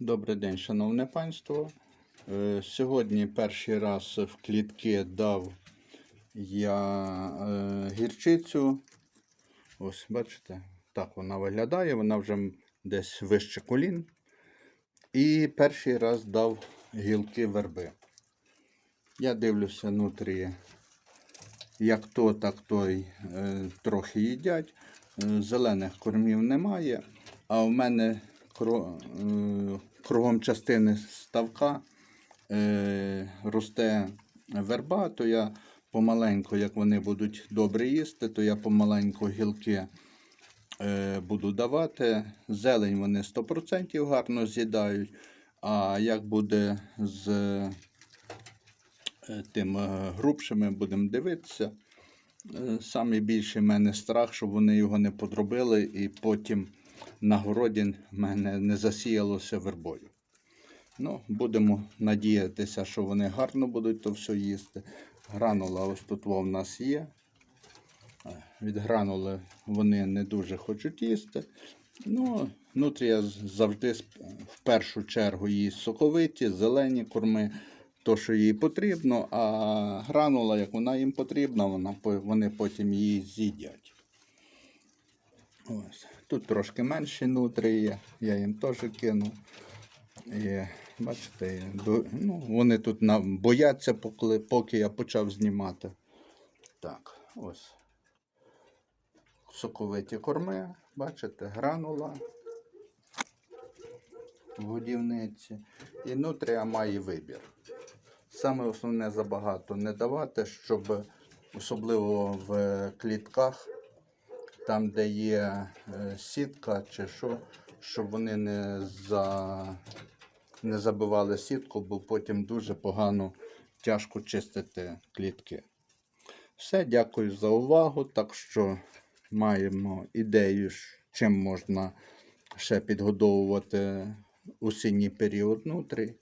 Добрий день, шановне панство. Е, Сьогодні перший раз в клітки дав я е, гірчицю. Ось, бачите, так вона виглядає, вона вже десь вище колін. І перший раз дав гілки верби. Я дивлюся внутрі, як то, так то й е, трохи їдять. Зелених кормів немає, а в мене кругом частини ставка е, росте верба, то я помаленьку, як вони будуть добре їсти, то я помаленьку гілки е, буду давати. Зелень вони 100% гарно з'їдають. А як буде з е, тим грубшими, будемо дивитися. Е, Самий більший в мене страх, щоб вони його не подробили і потім на городі мене не засіялося вербою. Ну, будемо надіятися, що вони гарно будуть то все їсти. Гранула ось тут в нас є. Е, Від гранули вони не дуже хочуть їсти. Ну, нутрія завжди в першу чергу їсть соковиті, зелені корми, то, що їй потрібно, а гранула, як вона їм потрібна, вона, вони потім її з'їдять. Ось. Тут трошки менші нутрії, я їм теж кинув. І, бачите, ну, вони тут бояться, поки, поки я почав знімати. Так, ось. Соковиті корми, бачите, гранула в годівниці. І нутрія має вибір. Саме основне забагато не давати, щоб особливо в клітках, там, де є е, сітка чи що, щоб вони не, за, не забивали сітку, бо потім дуже погано тяжко чистити клітки. Все, дякую за увагу. Так що маємо ідею, чим можна ще підгодовувати осінній період нутрій.